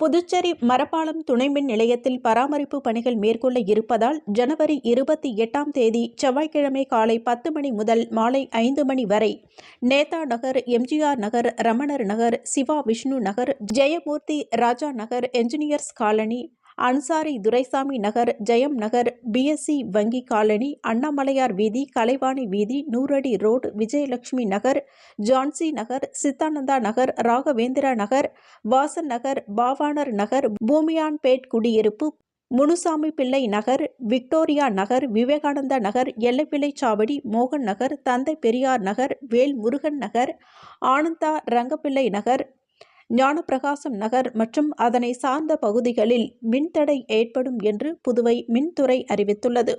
புதுச்சேரி மரப்பாலம் துணைமின் நிலையத்தில் பராமரிப்பு பணிகள் மேற்கொள்ள இருப்பதால் ஜனவரி இருபத்தி எட்டாம் தேதி செவ்வாய்க்கிழமை காலை பத்து மணி முதல் மாலை ஐந்து மணி வரை Neta Nagar MGR Nagar Ramanar Nagar Siva Vishnu Nagar Jayamoorthy Raja Nagar engineers colony Ansari Duraisamy Nagar Jayam Nagar BSC வங்கி காலனி அண்ணாமலையார் வீதி கலைவாணி வீதி நூறடி ரோடு விஜயலட்சுமி நகர் ஜான்சி நகர் சித்தானந்தா நகர் ராகவேந்திரா நகர் வாசன் நகர் பாவாணர் நகர் பூமியான்பேட் குடியிருப்பு முனுசாமி பிள்ளை நகர் விக்டோரியா நகர் விவேகானந்தா நகர் எல்லைப்பிள்ளை சாவடி மோகன் நகர் தந்தை பெரியார் நகர் வேல் முருகன் நகர் ஆனந்தா ரங்கப்பிள்ளை நகர் ஞானப்பிரகாசம் நகர் மற்றும் அதனை சார்ந்த பகுதிகளில் மின்தடை ஏற்படும் என்று புதுவை மின்துறை அறிவித்துள்ளது.